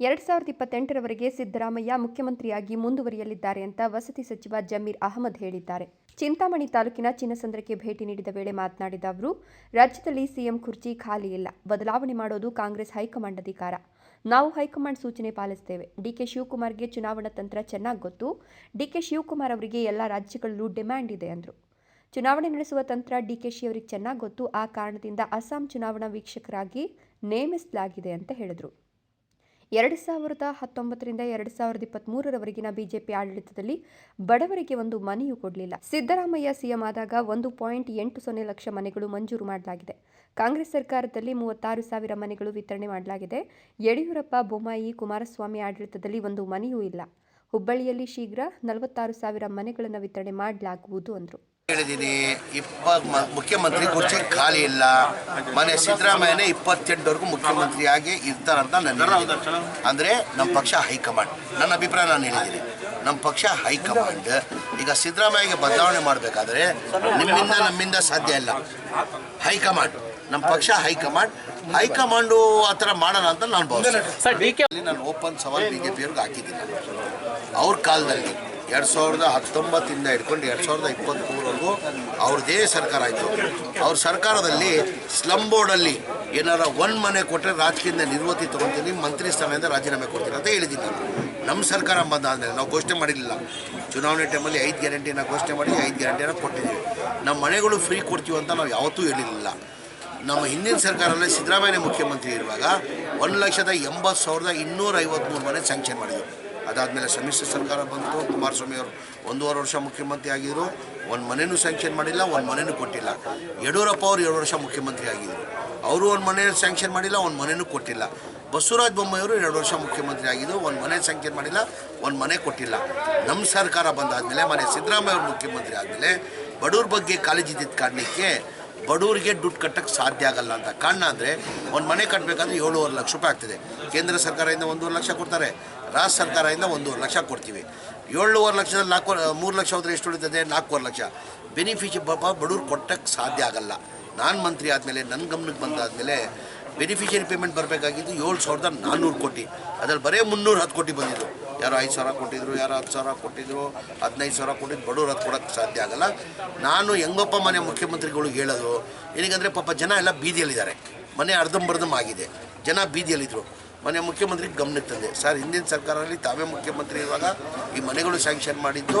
ಎರಡ್ ಸಾವಿರದ ಇಪ್ಪತ್ತೆಂಟರವರೆಗೆ ಸಿದ್ದರಾಮಯ್ಯ ಮುಖ್ಯಮಂತ್ರಿಯಾಗಿ ಮುಂದುವರಿಯಲಿದ್ದಾರೆ ಅಂತ ವಸತಿ ಸಚಿವ ಜಮೀರ್ ಅಹಮದ್ ಹೇಳಿದ್ದಾರೆ. ಚಿಂತಾಮಣಿ ತಾಲೂಕಿನ ಚಿನ್ನಸಂದ್ರಕ್ಕೆ ಭೇಟಿ ನೀಡಿದ ವೇಳೆ ಮಾತನಾಡಿದ ಅವರು, ರಾಜ್ಯದಲ್ಲಿ ಸಿಎಂ ಕುರ್ಚಿ ಖಾಲಿ ಇಲ್ಲ, ಬದಲಾವಣೆ ಮಾಡೋದು ಕಾಂಗ್ರೆಸ್ ಹೈಕಮಾಂಡ್ ಅಧಿಕಾರ. ನಾವು ಹೈಕಮಾಂಡ್ ಸೂಚನೆ ಪಾಲಿಸ್ತೇವೆ. ಡಿಕೆ ಶಿವಕುಮಾರ್ಗೆ ಚುನಾವಣಾ ತಂತ್ರ ಚೆನ್ನಾಗಿ ಗೊತ್ತು. ಡಿಕೆ ಶಿವಕುಮಾರ್ ಅವರಿಗೆ ಎಲ್ಲ ರಾಜ್ಯಗಳಲ್ಲೂ ಡಿಮ್ಯಾಂಡ್ ಇದೆ ಅಂದರು. ಚುನಾವಣೆ ನಡೆಸುವ ತಂತ್ರ ಡಿಕೆಶಿ ಅವರಿಗೆ ಚೆನ್ನಾಗಿ ಗೊತ್ತು. ಆ ಕಾರಣದಿಂದ ಅಸ್ಸಾಂ ಚುನಾವಣಾ ವೀಕ್ಷಕರಾಗಿ ನೇಮಿಸಲಾಗಿದೆ ಅಂತ ಹೇಳಿದರು. ಎರಡು ಸಾವಿರದ ಹತ್ತೊಂಬತ್ತರಿಂದ ಎರಡು ಸಾವಿರದ ಇಪ್ಪತ್ತ್ಮೂರರವರೆಗಿನ ಬಿಜೆಪಿ ಆಡಳಿತದಲ್ಲಿ ಬಡವರಿಗೆ ಒಂದು ಮನೆಯೂ ಕೊಡಲಿಲ್ಲ. ಸಿದ್ದರಾಮಯ್ಯ ಸಿಎಂ ಆದಾಗ ಒಂದು ಪಾಯಿಂಟ್ ಎಂಟು ಸೊನ್ನೆ ಲಕ್ಷ ಮನೆಗಳು ಮಂಜೂರು ಮಾಡಲಾಗಿದೆ. ಕಾಂಗ್ರೆಸ್ ಸರ್ಕಾರದಲ್ಲಿ ಮೂವತ್ತಾರು ಸಾವಿರ ಮನೆಗಳು ವಿತರಣೆ ಮಾಡಲಾಗಿದೆ. ಯಡಿಯೂರಪ್ಪ, ಬೊಮ್ಮಾಯಿ, ಕುಮಾರಸ್ವಾಮಿ ಆಡಳಿತದಲ್ಲಿ ಒಂದು ಮನೆಯೂ ಇಲ್ಲ. ಹುಬ್ಬಳ್ಳಿಯಲ್ಲಿ ಶೀಘ್ರ ನಲವತ್ತಾರು ಸಾವಿರ ಮನೆಗಳನ್ನು ವಿತರಣೆ ಮಾಡಲಾಗುವುದು ಅಂದರು. ಹೇಳಿದ್ದೀನಿ ಇಪ್ಪ ಮುಖ್ಯಮಂತ್ರಿ ಕುರ್ಚಿ ಖಾಲಿ ಇಲ್ಲ. ಮನೆ ಸಿದ್ದರಾಮಯ್ಯನೇ ಇಪ್ಪತ್ತೆಂಟವರೆಗೂ ಮುಖ್ಯಮಂತ್ರಿಯಾಗಿ ಇರ್ತಾರಂತ ನನ್ನ ಅಂದರೆ ನಮ್ಮ ಪಕ್ಷ ಹೈಕಮಾಂಡ್. ನನ್ನ ಅಭಿಪ್ರಾಯ ನಾನು ಹೇಳಿದ್ದೀನಿ. ನಮ್ಮ ಪಕ್ಷ ಹೈಕಮಾಂಡ್. ಈಗ ಸಿದ್ದರಾಮಯ್ಯಗೆ ಬದಲಾವಣೆ ಮಾಡಬೇಕಾದ್ರೆ ನಿಮ್ಮಿಂದ ನಮ್ಮಿಂದ ಸಾಧ್ಯ ಇಲ್ಲ. ಹೈಕಮಾಂಡ್. ನಮ್ಮ ಪಕ್ಷ ಹೈಕಮಾಂಡ್. ಹೈಕಮಾಂಡು ಆ ಥರ ಮಾಡೋಣ ಅಂತ ನಾನು ಭಾವಿಸ್ತೀನಿ. ನಾನು ಓಪನ್ ಸವಾಲ್ ಬಿ ಜೆ ಪಿಯವ್ರಿಗೆ ಹಾಕಿದ್ದೀನಿ. ಅವ್ರ ಕಾಲದಲ್ಲಿ. ಎರಡು ಸಾವಿರದ ಹತ್ತೊಂಬತ್ತಿಂದ ಹಿಡ್ಕೊಂಡು ಎರಡು ಸಾವಿರದ ಇಪ್ಪತ್ತ್ಮೂರವರೆಗೂ ಅವ್ರದ್ದೇ ಸರ್ಕಾರ ಆಯಿತು. ಅವ್ರ ಸರ್ಕಾರದಲ್ಲಿ ಸ್ಲಮ್ ಬೋರ್ಡಲ್ಲಿ ಏನಾರ ಒನ್ ಮನೆ ಕೊಟ್ಟರೆ ರಾಜಕೀಯದಿಂದ ನಿರ್ವತಿ ತೊಗೊತೀನಿ, ಮಂತ್ರಿ ಸ್ಥಾನದಿಂದ ರಾಜೀನಾಮೆ ಕೊಡ್ತೀನಿ ಅಂತ ಹೇಳಿದ್ದೀನಿ ನಮ್ಮ ಸರ್ಕಾರ ಬಂದಾದ್ಮೇಲೆ ನಾವು ಘೋಷಣೆ ಮಾಡಿರಲಿಲ್ಲ. ಚುನಾವಣೆ ಟೈಮಲ್ಲಿ ಐದು ಗ್ಯಾರಂಟಿನ ಘೋಷಣೆ ಮಾಡಿ ಐದು ಗ್ಯಾರಂಟಿನ ಕೊಟ್ಟಿದ್ದೀವಿ ನಮ್ಮ ಮನೆಗಳು ಫ್ರೀ ಕೊಡ್ತೀವಿ ಅಂತ ನಾವು ಯಾವತ್ತೂ ಹೇಳಿರಲಿಲ್ಲ. ನಮ್ಮ ಹಿಂದಿನ ಸರ್ಕಾರದಲ್ಲಿ ಸಿದ್ದರಾಮಯ್ಯ ಮುಖ್ಯಮಂತ್ರಿ ಇರುವಾಗ ಒಂದು ಲಕ್ಷದ ಎಂಬತ್ತು ಸಾವಿರದ ಇನ್ನೂರ ಐವತ್ತ್ಮೂರು ಮನೆ ಸ್ಯಾಂಕ್ಷನ್ ಮಾಡಿದರು. ಅದಾದಮೇಲೆ ಸಮ್ಮಿಶ್ರ ಸರ್ಕಾರ ಬಂತು. ಕುಮಾರಸ್ವಾಮಿ ಅವರು ಒಂದೂವರೆ ವರ್ಷ ಮುಖ್ಯಮಂತ್ರಿ ಆಗಿದ್ದರು ಒಂದು ಮನೆಯೂ ಸ್ಯಾಂಕ್ಷನ್ ಮಾಡಿಲ್ಲ, ಒಂದು ಮನೆಯೂ ಕೊಟ್ಟಿಲ್ಲ. ಯಡಿಯೂರಪ್ಪ ಅವರು ಎರಡು ವರ್ಷ ಮುಖ್ಯಮಂತ್ರಿ ಆಗಿದ್ದರು ಅವರು ಒಂದು ಮನೆ ಸ್ಯಾಂಕ್ಷನ್ ಮಾಡಿಲ್ಲ, ಒಂದು ಮನೆಯೂ ಕೊಟ್ಟಿಲ್ಲ. ಬಸವರಾಜ ಬೊಮ್ಮಾಯಿಯವರು ಎರಡು ವರ್ಷ ಮುಖ್ಯಮಂತ್ರಿ ಆಗಿದ್ದು ಒಂದು ಮನೆ ಸ್ಯಾಂಕ್ಷನ್ ಮಾಡಿಲ್ಲ, ಒಂದು ಮನೆ ಕೊಟ್ಟಿಲ್ಲ. ನಮ್ಮ ಸರ್ಕಾರ ಬಂದಾದಮೇಲೆ ಮನೆ ಸಿದ್ದರಾಮಯ್ಯ ಅವರು ಮುಖ್ಯಮಂತ್ರಿ ಆದಮೇಲೆ, ಬಡವ್ರ ಬಗ್ಗೆ ಕಾಳಜಿ ಇದ್ದಿದ್ದ ಕಾರಣಕ್ಕೆ ಬಡವರಿಗೆ ದುಡ್ಡು ಕಟ್ಟಕ್ಕೆ ಸಾಧ್ಯ ಆಗಲ್ಲ ಅಂತ. ಕಾರಣ ಅಂದರೆ, ಒಂದು ಮನೆ ಕಟ್ಟಬೇಕಂದ್ರೆ ಏಳುವರೆ ಲಕ್ಷ ರೂಪಾಯಿ ಆಗ್ತದೆ. ಕೇಂದ್ರ ಸರ್ಕಾರದಿಂದ ಒಂದೂವರೆ ಲಕ್ಷ ಕೊಡ್ತಾರೆ. ರಾಜ್ಯ ಸರ್ಕಾರದಿಂದ ಒಂದೂವರೆ ಲಕ್ಷ ಕೊಡ್ತೀವಿ. ಏಳುವರೆ ಲಕ್ಷದಲ್ಲಿ ನಾಲ್ಕು, ಮೂರು ಲಕ್ಷ ಹೋದರೆ ಎಷ್ಟು ಉಳಿತದೆ? ನಾಲ್ಕೂವರೆ ಲಕ್ಷ. ಬೆನಿಫಿಷಿ ಪಾಪ ಬಡವ್ರು ಕೊಟ್ಟಕ್ಕೆ ಸಾಧ್ಯ ಆಗಲ್ಲ. ನಾನು ಮಂತ್ರಿ ಆದಮೇಲೆ ನನ್ನ ಗಮನಕ್ಕೆ ಬಂದಾದಮೇಲೆ ಬೆನಿಫಿಷಿಯರಿ ಪೇಮೆಂಟ್ ಬರಬೇಕಾಗಿದ್ದು ಏಳು ಸಾವಿರದ ನಾನ್ನೂರು ಕೋಟಿ. ಅದರಲ್ಲಿ ಬರೀ ಮುನ್ನೂರು ಹತ್ತು ಕೋಟಿ ಬಂದಿದ್ದು. ಯಾರೋ ಐದು ಸಾವಿರ ಕೊಟ್ಟಿದ್ರು, ಯಾರು ಹತ್ತು ಸಾವಿರ ಕೊಟ್ಟಿದ್ರು, ಹದಿನೈದು ಸಾವಿರ ಕೊಟ್ಟಿದ್ದು ಬಡವ್ರು ಹತ್ತು ಕೊಡೋಕ್ಕೆ ಸಾಧ್ಯ ಆಗಲ್ಲ. ನಾನು ಹೆಂಗಪ್ಪ ಮನೆ ಮುಖ್ಯಮಂತ್ರಿಗಳಿಗೆ ಹೇಳೋದು ಏನಕ್ಕೆ ಪಾಪ ಜನ ಎಲ್ಲ ಬೀದಿಯಲ್ಲಿದ್ದಾರೆ. ಮನೆ ಅರ್ಧಂಬರ್ಧಮ್ ಆಗಿದೆ. ಜನ ಬೀದಿಯಲ್ಲಿದ್ದರು ಮನೆ ಮುಖ್ಯಮಂತ್ರಿಗೆ ಗಮನಕ್ಕೆ ತಂದೆ. ಸರ್, ಹಿಂದಿನ ಸರ್ಕಾರದಲ್ಲಿ ತಾವೇ ಮುಖ್ಯಮಂತ್ರಿ ಇರುವಾಗ ಈ ಮನೆಗಳು ಸ್ಯಾಂಕ್ಷನ್ ಮಾಡಿದ್ದು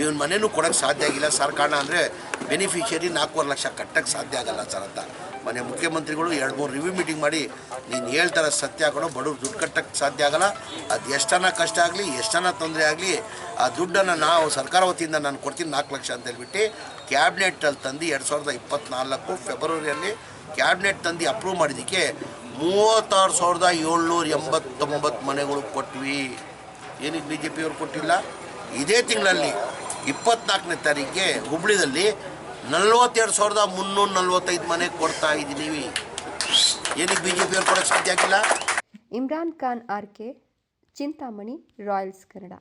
ಇವನ್ ಮನೆಯೂ ಕೊಡೋಕ್ಕೆ ಸಾಧ್ಯ ಆಗಿಲ್ಲ. ಸರ್ ಕಾರಣ ಅಂದರೆ ಬೆನಿಫಿಷಿಯರಿ ನಾಲ್ಕೂವರೆ ಲಕ್ಷ ಕಟ್ಟಕ್ಕೆ ಸಾಧ್ಯ ಆಗಲ್ಲ ಸರ್ ಅಂತ. ಮನೆ ಮುಖ್ಯಮಂತ್ರಿಗಳು ಎರಡು ಮೂರು ರಿವ್ಯೂ ಮೀಟಿಂಗ್ ಮಾಡಿ, ನೀನು ಹೇಳ್ತಾರೆ ಸತ್ಯ ಆಗೋ ಬಡವ್ರು ದುಡ್ಡು ಕಟ್ಟಕ್ಕೆ ಸಾಧ್ಯ ಆಗಲ್ಲ. ಅದು ಎಷ್ಟನ ಕಷ್ಟ ಆಗಲಿ ಎಷ್ಟನ ತೊಂದರೆ ಆಗಲಿ, ಆ ದುಡ್ಡನ್ನು ನಾವು ಸರ್ಕಾರ ವತಿಯಿಂದ ನಾನು ಕೊಡ್ತೀನಿ ನಾಲ್ಕು ಲಕ್ಷ ಅಂತ ಹೇಳ್ಬಿಟ್ಟು ಕ್ಯಾಬಿನೆಟ್ಟಲ್ಲಿ ತಂದು ಎರಡು ಸಾವಿರದ ಇಪ್ಪತ್ತ್ನಾಲ್ಕು ಫೆಬ್ರವರಿಯಲ್ಲಿ ಕ್ಯಾಬಿನೆಟ್ ತಂದು ಅಪ್ರೂವ್ ಮಾಡಿದ್ದಕ್ಕೆ ಮೂವತ್ತಾರು ಸಾವಿರದ ಏಳ್ನೂರ ಎಂಬತ್ತೊಂಬತ್ತು ಮನೆಗಳು ಕೊಟ್ವಿ. ಏನಕ್ಕೆ ಬಿ ಜೆ ಪಿಯವ್ರು ಕೊಟ್ಟಿಲ್ಲ? ಇದೇ ತಿಂಗಳಲ್ಲಿ ಇಪ್ಪತ್ನಾಲ್ಕನೇ ತಾರೀಕಿಗೆ ಹುಬ್ಳಿದಲ್ಲಿ ನಲ್ವತ್ತೆರಡು ಸಾವಿರದ ಮುನ್ನೂರ ನಲ್ವತ್ತೈದು ಮನೆ ಕೊಡ್ತಾ ಇದ್ದೀವಿ ಏನಕ್ಕೆ ಬಿ ಜೆ ಪಿಯವ್ರು ಕೊಡೋಕ್ಕೆ ಸಾಧ್ಯ ಆಗಿಲ್ಲ Imran Khan R K Chintamani royals Kannada